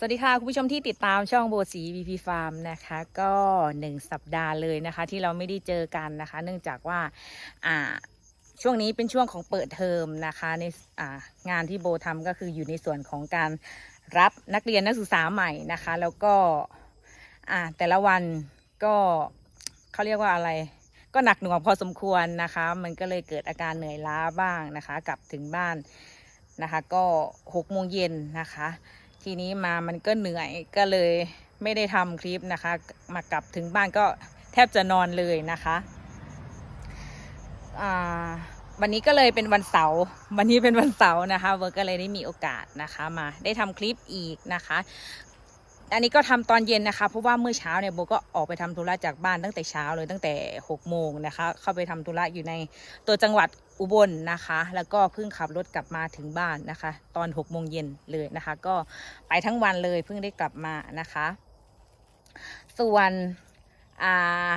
สวัสดีค่ะ คุณผู้ชมที่ติดตามช่องโบสี VP Farm นะคะ ก็หนึ่งสัปดาห์เลยนะคะ ที่เราไม่ได้เจอกันนะคะ เนื่องจากว่าอ่าช่วงนี้เป็นช่วงของเปิดเทอมนะคะในอ่างานที่โบทำก็คืออยู่ในส่วนของการรับนักเรียนนักศึกษาใหม่นะคะ แล้วก็อ่าแต่ละวันก็เขาเรียกว่าอะไร ก็หนักหน่วงพอสมควรนะคะ มันก็เลยเกิดอาการเหนื่อยล้าบ้างนะคะ กลับถึงบ้านนะคะ ก็หกโมงเย็นนะคะ ทีนี้มามันก็เหนื่อยก็เลยไม่ได้ทำคลิปนะคะ มากลับถึงบ้านก็แทบจะนอนเลยนะคะวันนี้ก็เลยเป็นวันเสาร์วันนี้เป็นวันเสาร์นะคะเวิร์กก็เลยได้มีโอกาสนะคะมาได้ทำคลิปอีกนะคะ อันนี้ก็ทำตอนเย็นนะคะ เพราะว่าเมื่อเช้าเนี่ยโบก็ออกไปทำธุระจากบ้านตั้งแต่เช้าเลยตั้งแต่6โมงนะคะ เข้าไปทำธุระอยู่ในตัวจังหวัดอุบลนะคะ แล้วก็เพิ่งขับรถกลับมาถึงบ้านนะคะ ตอน6โมงเย็นเลยนะคะ ก็ไปทั้งวันเลยเพิ่งได้กลับมานะคะ ส่วนอ่า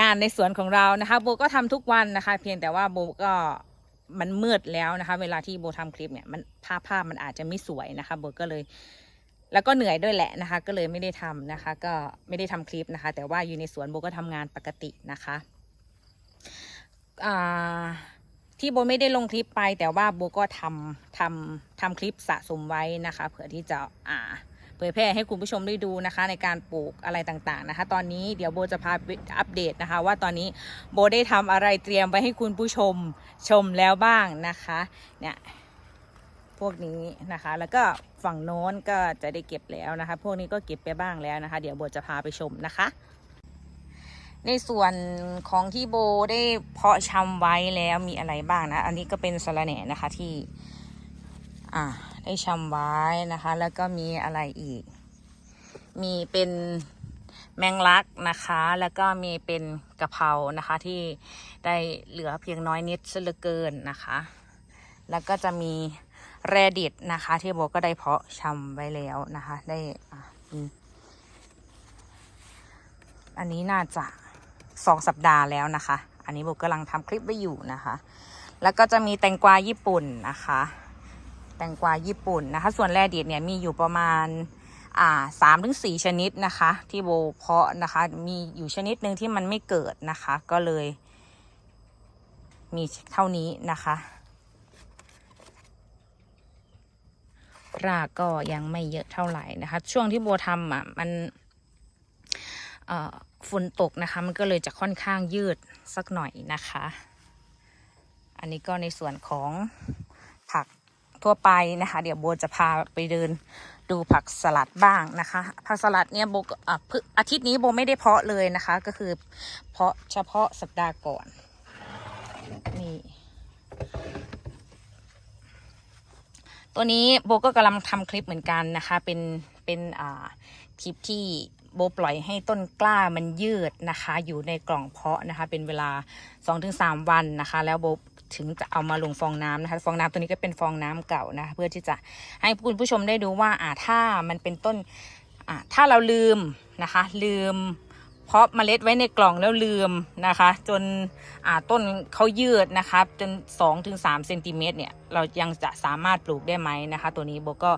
งานในสวนของเรานะคะโบก็ทำทุกวันนะคะ เพียงแต่ว่าโบก็มันมืดแล้วนะคะ เวลาที่โบทำคลิปเนี่ยมันภาพภาพมันอาจจะไม่สวยนะคะโบก็เลย แล้วก็เหนื่อยด้วยแหละนะคะ ก็เลยไม่ได้ทำนะคะ ก็ไม่ได้ทำคลิปนะคะ แต่ว่าอยู่ในสวนโบก็ทำงานปกตินะคะที่โบไม่ได้ลงคลิปไป แต่ว่าโบก็ทำทำทำคลิปสะสมไว้นะคะ เผื่อที่จะอ่าเผยแพร่ให้คุณผู้ชมได้ดูนะคะ ในการปลูกอะไรต่างๆนะคะ ตอนนี้เดี๋ยวโบจะพาอัปเดตนะคะ ว่าตอนนี้โบได้ทำอะไรเตรียมไว้ให้คุณผู้ชมชมแล้วบ้างนะคะเนี่ย พวกนี้นะคะ แล้วก็ฝั่งโน้นก็จะได้เก็บแล้วนะคะ พวกนี้ก็เก็บไปบ้างแล้วนะคะ เดี๋ยวโบจะพาไปชมนะคะ ในส่วนของที่โบได้เพาะชำไว้แล้วมีอะไรบ้างนะ อันนี้ก็เป็นสะระแหน่นะคะที่อ่าได้ชำไว้นะคะ แล้วก็มีอะไรอีก มีเป็นแมงลักนะคะ แล้วก็มีเป็นกะเพรานะคะที่ได้เหลือเพียงน้อยนิดเลือเกินนะคะ แล้วก็จะมี แรดิตนะคะ ที่โบก็ได้เพาะชำไว้แล้วนะคะ ได้อะอันนี้น่าจะสองสัปดาห์แล้วนะคะ อันนี้โบกำลังทำคลิปไว้อยู่นะคะ แล้วก็จะมีแตงกวาญี่ปุ่นนะคะ แตงกวาญี่ปุ่นนะคะ ส่วนแรดิตเนี่ยมีอยู่ประมาณอ่าสามถึงสี่ชนิดนะคะ ที่โบเพาะนะคะ มีอยู่ชนิดหนึ่งที่มันไม่เกิดนะคะ ก็เลย มีเท่านี้นะคะ รากก็ยังไม่เยอะเท่าไหร่นะคะ ช่วงที่โบทำอะมันเอ่อฝนตกนะคะ มันก็เลยจะค่อนข้างยืดสักหน่อยนะคะ อันนี้ก็ในส่วนของผักทั่วไปนะคะ เดี๋ยวโบจะพาไปเดินดูผักสลัดบ้างนะคะ ผักสลัดเนี่ยโบอะอาทิตย์นี้โบไม่ได้เพาะเลยนะคะ ก็คือเพาะเฉพาะสัปดาห์ก่อน นี่ ตัวนี้โบก็กำลังทำคลิปเหมือนกันนะคะ เป็นเป็นอ่าคลิปที่โบปล่อยให้ต้นกล้ามันยืดนะคะ อยู่ในกล่องเพาะนะคะ เป็นเวลา 2-3 วันนะคะ แล้วโบถึงจะเอามาลงฟองน้ำนะคะ ฟองน้ำตัวนี้ก็เป็นฟองน้ำเก่านะคะเพื่อที่จะให้คุณผู้ชมได้ดูว่าอ่าถ้ามันเป็นต้นอ่าถ้าเราลืมนะคะ ลืม เพาะเมล็ดไว้ในกล่องแล้วลืมนะคะ จนต้นเขายืดนะคะจน 2-3ถึงเซนติเมตรเนี่ยเรายังจะสามารถปลูกได้ไหมนะคะ ตัวนี้โบก็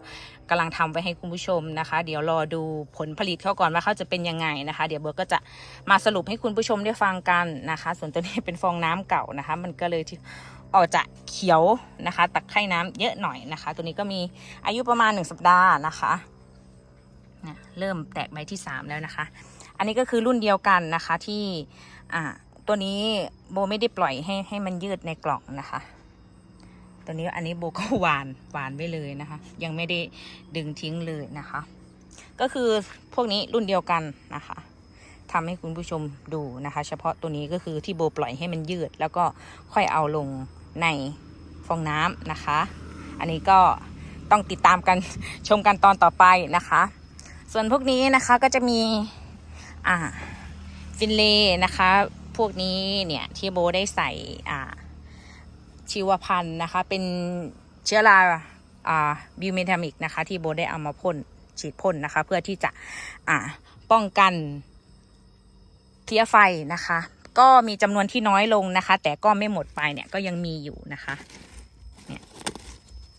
กำลังทำไว้ให้คุณผู้ชมนะคะ เดี๋ยวรอดูผลผลิตเขาก่อนว่าเขาจะเป็นยังไงนะคะ เดี๋ยวโบก็จะมาสรุปให้คุณผู้ชมได้ฟังกันนะคะ ส่วนตัวนี้เป็นฟองน้ำเก่านะคะ มันก็เลยที่ออกจะเขียวนะคะ ตักไข่น้ำเยอะหน่อยนะคะ ตัวนี้ก็มีอายุประมาณ 1 สัปดาห์นะคะเนี่ยเริ่มแตกใบที่ 3 แล้วนะคะ อันนี้ก็คือรุ่นเดียวกันนะคะที่อ่าตัวนี้โบไม่ได้ปล่อยให้ให้มันยืดในกล่องนะคะ ตัวนี้อันนี้โบก็หวานหวานไว้เลยนะคะ ยังไม่ได้ดึงทิ้งเลยนะคะ ก็คือพวกนี้รุ่นเดียวกันนะคะทำให้คุณผู้ชมดูนะคะ เฉพาะตัวนี้ก็คือที่โบปล่อยให้มันยืด แล้วก็ค่อยเอาลงในฟองน้ำนะคะ อันนี้ก็ต้องติดตามกันชมกันตอนต่อไปนะคะ ส่วนพวกนี้นะคะก็จะมี อ่าฟินเลย์นะคะ พวกนี้เนี่ยที่โบได้ใส่อ่าชีวพันธุ์นะคะ เป็นเชื้อราอ่าบิวเมทามิกนะคะ ที่โบได้เอามาพ่นฉีดพ่นนะคะ เพื่อที่จะอ่าป้องกันเพี้ยไฟนะคะ ก็มีจำนวนที่น้อยลงนะคะ แต่ก็ไม่หมดไปเนี่ยก็ยังมีอยู่นะคะ เนี่ย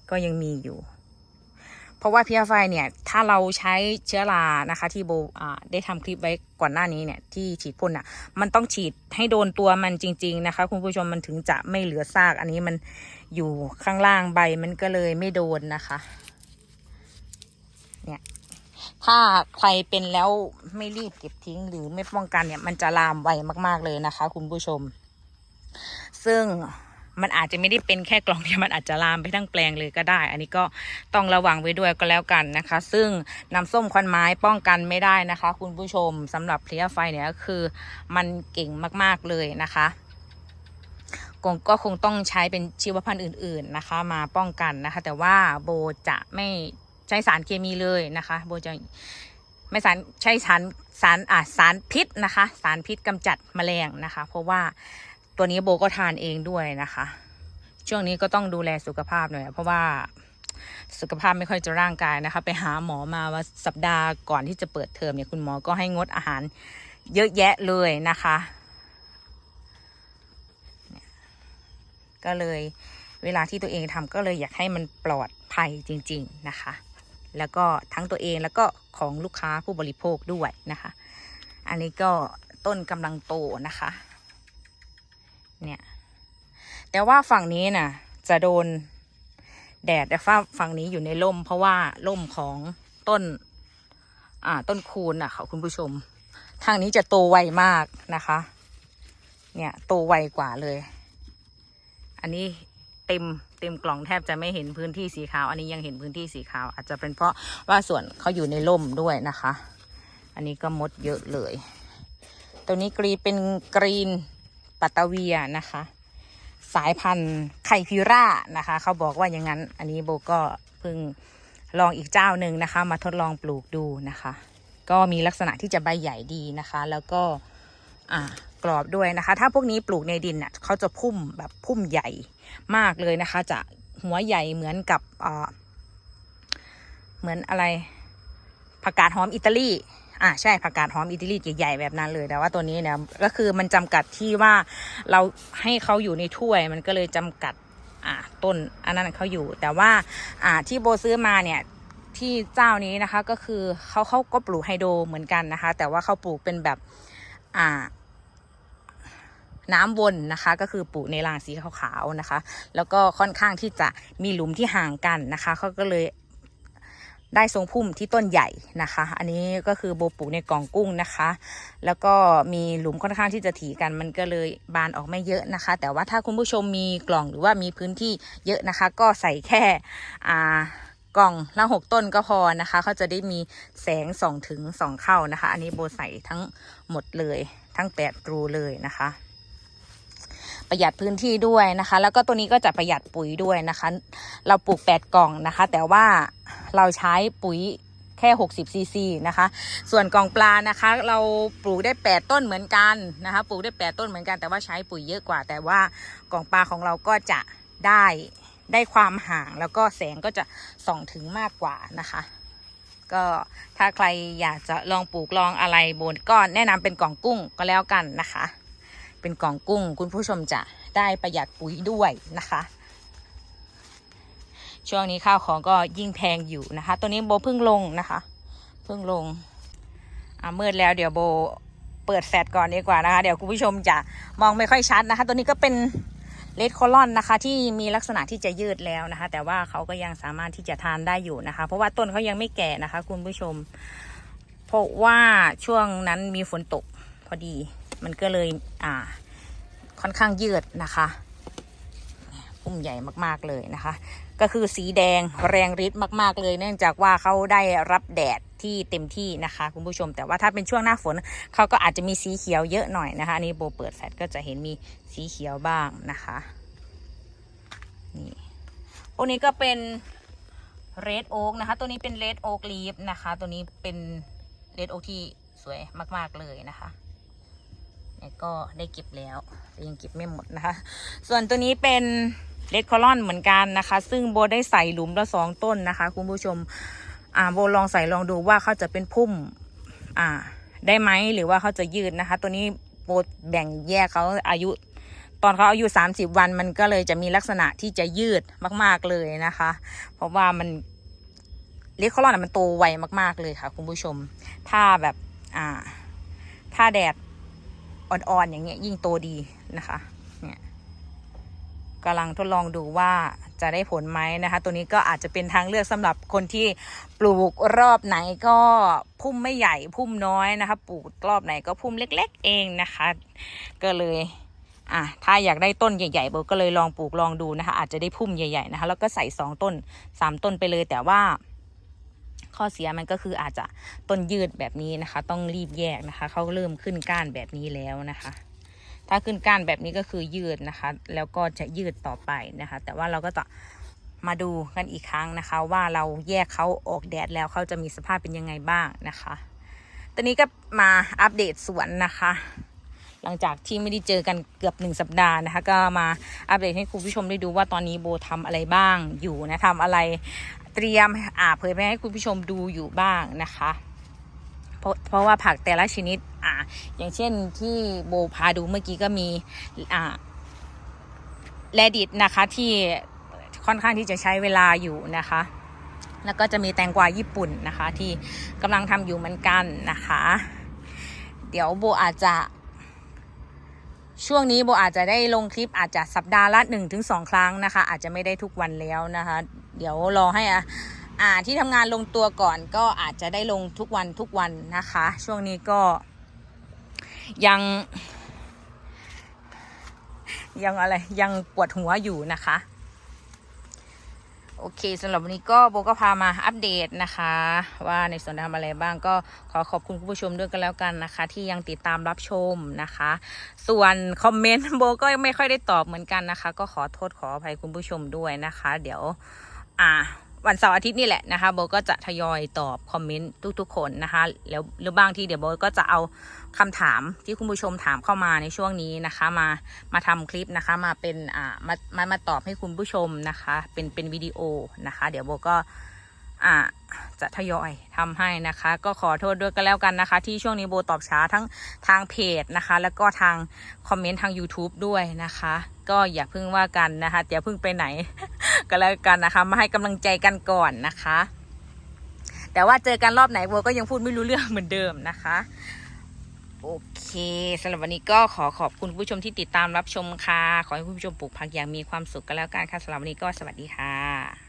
ก็ยังมีอยู่ เพราะว่าพีไฟเนี่ยถ้าเราใช้เชื้อรานะคะ ที่โบอ่าได้ทำคลิปไว้ก่อนหน้านี้เนี่ยที่ฉีดพ่นอะมันต้องฉีดให้โดนตัวมันจริง ๆ นะคะ คุณผู้ชมมันถึงจะไม่เหลือซาก อันนี้มันอยู่ข้างล่างใบมันก็เลยไม่โดนนะคะเนี่ยถ้าใครเป็นแล้วไม่รีบเก็บทิ้งหรือไม่ป้องกันเนี่ยมันจะลามไวมากๆเลยนะคะ คุณผู้ชม ซึ่ง มันอาจจะไม่ได้เป็นแค่กล่องเดียวมันอาจจะลามไปทั้งแปลงเลยก็ได้ อันนี้ก็ต้องระวังไว้ด้วยก็แล้วกันนะคะ ซึ่งน้ำส้มควันไม้ป้องกันไม่ได้นะคะ คุณผู้ชมสำหรับเพลียไฟเนี่ยก็คือมันเก่งมากๆเลยนะคะกงก็คงต้องใช้เป็นชีวพันธุ์อื่น ๆนะคะ มาป้องกันนะคะ แต่ว่าโบจะไม่ใช้สารเคมีเลยนะคะ โบจะไม่สารใช้สารสารอ่าสารพิษนะคะ สารพิษกำจัดแมลงนะคะ เพราะว่า ตัวนี้โบก็ทานเองด้วยนะคะ ช่วงนี้ก็ต้องดูแลสุขภาพหน่อยเพราะว่าสุขภาพไม่ค่อยจะร่างกายนะคะ ไปหาหมอมาว่าสัปดาห์ก่อนที่จะเปิดเทอมเนี่ยคุณหมอก็ให้งดอาหารเยอะแยะเลยนะคะ ก็เลยเวลาที่ตัวเองทำก็เลยอยากให้มันปลอดภัยจริง ๆนะคะ แล้วก็ทั้งตัวเองแล้วก็ของลูกค้าผู้บริโภคด้วยนะคะ อันนี้ก็ต้นกำลังโตนะคะ เนี่ย แต่ว่าฝั่งนี้น่ะ จะโดนแดดแต่ฝ้าฝั่งนี้อยู่ในร่ม เพราะว่าร่มของต้น อ่า ต้นคูณน่ะค่ะคุณผู้ชม ทางนี้จะโตไวมากนะคะ เนี่ยโตไวกว่าเลย อันนี้เต็มเต็มกล่องแทบจะไม่เห็นพื้นที่สีขาว อันนี้ยังเห็นพื้นที่สีขาว อาจจะเป็นเพราะว่าส่วนเขาอยู่ในร่มด้วยนะคะ อันนี้ก็มดเยอะเลย ตัวนี้กรีเป็นกรีน ปัตตาเวียนะคะ สายพันธุ์ไคพิร่านะคะ เขาบอกว่าอย่างนั้น อันนี้โบก็เพิ่งลองอีกเจ้าหนึ่งนะคะ มาทดลองปลูกดูนะคะ ก็มีลักษณะที่จะใบใหญ่ดีนะคะ แล้วก็กรอบด้วยนะคะ ถ้าพวกนี้ปลูกในดินเน่ะเขาจะพุ่มแบบพุ่มใหญ่มากเลยนะคะ จะหัวใหญ่เหมือนกับเหมือนอะไรผักกาดหอมอิตาลี อ่าใช่ผักกาดหอมอิตาลีใหญ่ๆแบบนั้นเลยแต่ว่าตัวนี้เนี่ยก็คือมันจำกัดที่ว่าเราให้เขาอยู่ในถ้วยมันก็เลยจำกัดอ่าต้นอันนั้นเขาอยู่ แต่ว่าอ่าที่โบซื้อมาเนี่ยที่เจ้านี้นะคะก็คือเขาเขาก็ปลูกไฮโดรเหมือนกันนะคะ แต่ว่าเขาปลูกเป็นแบบอ่าน้ำวนนะคะ ก็คือปลูกในรางสีขาวๆนะคะ แล้วก็ค่อนข้างที่จะมีหลุมที่ห่างกันนะคะเขาก็เลย ได้ทรงพุ่มที่ต้นใหญ่นะคะ อันนี้ก็คือโบปลูกในกล่องกุ้งนะคะ แล้วก็มีหลุมค่อนข้างที่จะถี่กันมันก็เลยบานออกไม่เยอะนะคะ แต่ว่าถ้าคุณผู้ชมมีกล่องหรือว่ามีพื้นที่เยอะนะคะ ก็ใส่แค่อ่ากล่องละหกต้นก็พอนะคะเขาจะได้มีแสงส่องถึงสองเข้านะคะ อันนี้โบใส่ทั้งหมดเลยทั้งแปดรูเลยนะคะ ประหยัดพื้นที่ด้วยนะคะ แล้วก็ตัวนี้ก็จะประหยัดปุ๋ยด้วยนะคะ เราปลูก 8 กล่องนะคะ แต่ว่าเราใช้ปุ๋ยแค่ 60 ซีซีนะคะ ส่วนกล่องปลานะคะ เราปลูกได้ 8 ต้นเหมือนกันนะคะ ปลูกได้ 8 ต้นเหมือนกัน แต่ว่าใช้ปุ๋ยเยอะกว่า แต่ว่ากล่องปลาของเราก็จะได้ได้ความห่างแล้วก็แสงก็จะส่องถึงมากกว่านะคะ ก็ถ้าใครอยากจะลองปลูกลองอะไรบนก็แนะนำเป็นกล่องกุ้งก็แล้วกันนะคะ เป็นกล่องกุ้ง คุณผู้ชมจะได้ประหยัดปุ๋ยด้วยนะคะ ช่วงนี้ข้าวของก็ยิ่งแพงอยู่นะคะ ตัวนี้โบเพิ่งลงนะคะ เพิ่งลงอ่ามืดแล้วเดี๋ยวโบเปิดแฟลชก่อนดีกว่านะคะ เดี๋ยวคุณผู้ชมจะมองไม่ค่อยชัดนะคะ ตัวนี้ก็เป็นเลดโคลอนนะคะที่มีลักษณะที่จะยืดแล้วนะคะ แต่ว่าเขาก็ยังสามารถที่จะทานได้อยู่นะคะ เพราะว่าต้นเขายังไม่แก่นะคะ คุณผู้ชม เพราะว่าช่วงนั้นมีฝนตกพอดี มันก็เลยอ่าค่อนข้างยืดนะคะพุ่มใหญ่มากๆเลยนะคะ ก็คือสีแดงแรงฤทธิ์มากๆเลย เนื่องจากว่าเขาได้รับแดดที่เต็มที่นะคะ คุณผู้ชมแต่ว่าถ้าเป็นช่วงหน้าฝนเขาก็อาจจะมีสีเขียวเยอะหน่อยนะคะนนี้โบเปิดแฟลชก็จะเห็นมีสีเขียวบ้างนะคะนี่พวกนี้ก็เป็นเรดโอ๊กนะคะ ตัวนี้เป็นเรดโอ๊กลีฟนะคะ ตัวนี้เป็นเรดโอ๊กที่สวยมาก ๆ เลยนะคะ ก็ได้เก็บแล้วแต่ยังเก็บไม่หมดนะคะ ส่วนตัวนี้เป็นเลดคอลอนเหมือนกันนะคะ ซึ่งโบได้ใส่หลุมละสองต้นนะคะ คุณผู้ชมอ่าโบลองใส่ลองดูว่าเขาจะเป็นพุ่มอ่าได้ไหมหรือว่าเขาจะยืดนะคะ ตัวนี้โบแบ่งแยกเขาอายุ ตอนเขาอายุ 30 วันมันก็เลยจะมีลักษณะที่จะยืดมาก ๆเลยนะคะ เพราะว่ามันเลดคอลอนมันโตไวมาก ๆเลยค่ะ คุณผู้ชม ถ้าแบบอ่าถ้าแดด อ่อนๆอย่างเงี้ยยิ่งโตดีนะคะเนี่ยกำลังทดลองดูว่าจะได้ผลไหมนะคะ ตัวนี้ก็อาจจะเป็นทางเลือกสำหรับคนที่ปลูกรอบไหนก็พุ่มไม่ใหญ่พุ่มน้อยนะคะ ปลูกรอบไหนก็พุ่มเล็ก ๆ เองนะคะ ก็เลยอะถ้าอยากได้ต้นใหญ่ๆโบก็เลยลองปลูกลองดูนะคะ อาจจะได้พุ่มใหญ่ๆนะคะ แล้วก็ใส่สองต้นสามต้นไปเลยแต่ว่า ข้อเสียมันก็คืออาจจะต้นยืดแบบนี้นะคะ ต้องรีบแยกนะคะ เขาเริ่มขึ้นก้านแบบนี้แล้วนะคะ ถ้าขึ้นก้านแบบนี้ก็คือยืดนะคะ แล้วก็จะยืดต่อไปนะคะ แต่ว่าเราก็จะมาดูกันอีกครั้งนะคะ ว่าเราแยกเขาออกแดดแล้วเขาจะมีสภาพเป็นยังไงบ้างนะคะ ตอนนี้ก็มาอัปเดตสวนนะคะ หลังจากที่ไม่ได้เจอกันเกือบหนึ่งสัปดาห์นะคะ ก็มาอัปเดตให้คุณผู้ชมได้ดูว่าตอนนี้โบทำอะไรบ้างอยู่นะทำอะไร เตรียมอ่าเผยแพร่ให้คุณผู้ชมดูอยู่บ้างนะคะเพราะเพราะว่าผักแต่ละชนิดอ่าอย่างเช่นที่โบพาดูเมื่อกี้ก็มีอ่าแรดิตนะคะที่ค่อนข้างที่จะใช้เวลาอยู่นะคะ แล้วก็จะมีแตงกวาญี่ปุ่นนะคะ ที่กำลังทำอยู่เหมือนกันนะคะ เดี๋ยวโบอาจจะ ช่วงนี้โบอาจจะได้ลงคลิปอาจจะสัปดาห์ละ1นถึงสครั้งนะคะ อาจจะไม่ได้ทุกวันแล้วนะคะ เดี๋ยวรอให้อะอ่าที่ทำงานลงตัวก่อนก็อาจจะได้ลงทุกวันทุกวันนะคะ ช่วงนี้ก็ ยัง ยังอะไรยังปวดหัวอยู่นะคะ โอเคสำหรับวันนี้ก็โบก็พามาอัปเดตนะคะ ว่าในส่วนทำอะไรบ้างก็ขอขอบคุณคุณผู้ชมด้วยกันแล้วกันนะคะ ที่ยังติดตามรับชมนะคะ ส่วนคอมเมนต์โบก็ไม่ค่อยได้ตอบเหมือนกันนะคะ ก็ขอโทษขออภัยคุณผู้ชมด้วยนะคะ เดี๋ยว อ่า วันเสาร์อาทิตย์นี่แหละนะคะโบก็จะทยอยตอบคอมเมนต์ทุกๆคนนะคะแล้วหรือบางทีเดี๋ยวโบก็จะเอาคำถามที่คุณผู้ชมถามเข้ามาในช่วงนี้นะคะ มามาทำคลิปนะคะ มาเป็นอ่ามามามาตอบให้คุณผู้ชมนะคะ เป็นเป็นวิดีโอนะคะ เดี๋ยวโบก็ อ่าจะทยอยทำให้นะคะ ก็ขอโทษด้วยกันแล้วกันนะคะ ที่ช่วงนี้โบตอบช้าทั้งทางเพจนะคะ แล้วก็ทางคอมเมนต์ทาง YouTube ด้วยนะคะ ก็อย่าเพิ่งว่ากันนะคะอย่าเพิ่งไปไหน ก็แล้วกันนะคะ มาให้กำลังใจกันก่อนนะคะ แต่ว่าเจอกันรอบไหนโบก็ยังพูดไม่รู้เรื่องเหมือนเดิมนะคะโอเคสำหรับวันนี้ก็ขอขอบคุณผู้ชมที่ติดตามรับชมค่ะ ขอให้ผู้ชมปลูกผักอย่างมีความสุขกันแล้วกันค่ะสำหรับวันนี้ก็สวัสดีค่ะ